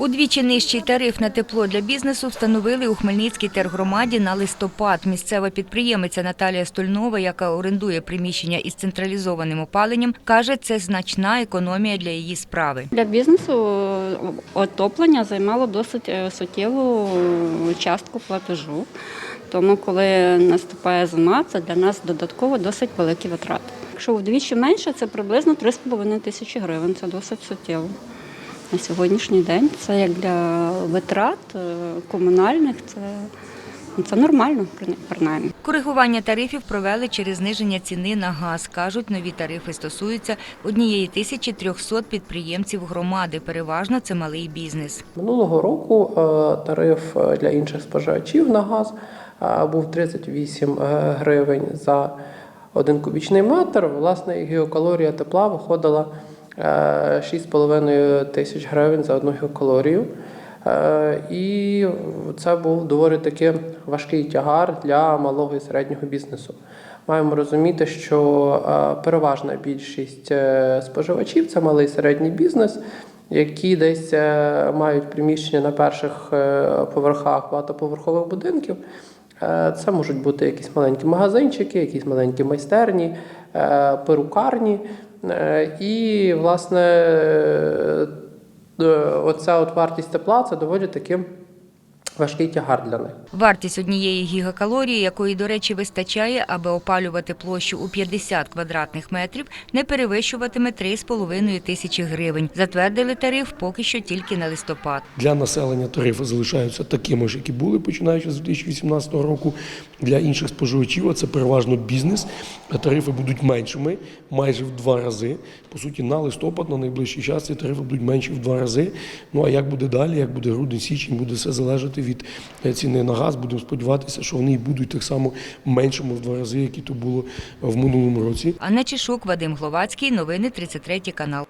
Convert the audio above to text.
Удвічі нижчий тариф на тепло для бізнесу встановили у Хмельницькій тергромаді на листопад. Місцева підприємиця Наталія Стольнова, яка орендує приміщення із централізованим опаленням, каже, це значна економія для її справи. Для бізнесу отоплення займало досить е, суттєву е, частку платежу. Тому, коли наступає зима, це для нас додатково досить великі витрати. Якщо вдвічі менше, це приблизно 3,5 тисячі гривень. Це досить суттєво. На сьогоднішній день це як для витрат е, комунальних, це, це нормально, принаймні. Коригування тарифів провели через зниження ціни на газ. Кажуть, нові тарифи стосуються однієї тисячі трьохсот підприємців громади. Переважно це малий бізнес. Минулого року е, тариф е, для інших споживачів на газ був 38 е, гривень за один кубічний метр. Власне, геокалорія тепла виходила 6,5 тисяч гривень за одну геокалорію. Е, І це був доволі таки важкий тягар для малого і середнього бізнесу. Маємо розуміти, що е, переважна більшість е, споживачів це малий і середній бізнес, які десь е, мають приміщення на перших е, поверхах багатоповерхових будинків. Е, Це можуть бути якісь маленькі магазинчики, якісь маленькі майстерні, е, перукарні. Е, І, власне, е, оця от вартість тепла це доволі таки важкий тягар для них. Вартість однієї гігакалорії, якої, до речі, вистачає, аби опалювати площу у 50 квадратних метрів, не перевищуватиме 3,5 тисячі гривень. Затвердили тариф поки що тільки на листопад. Для населення тарифи залишаються такими ж, які були починаючи з 2018 року. Для інших споживачів, а це переважно бізнес, тарифи будуть меншими, майже в два рази. По суті, на листопад, на найближчий час ці тарифи будуть менші в два рази. Ну а як буде далі, як буде грудень, січень, буде все залежати від е, ціни на газ. Будемо сподіватися, що вони будуть так само меншими в два рази, які то було в минулому році. Анна Чешук, Вадим Гловацький. Новини 33 канал.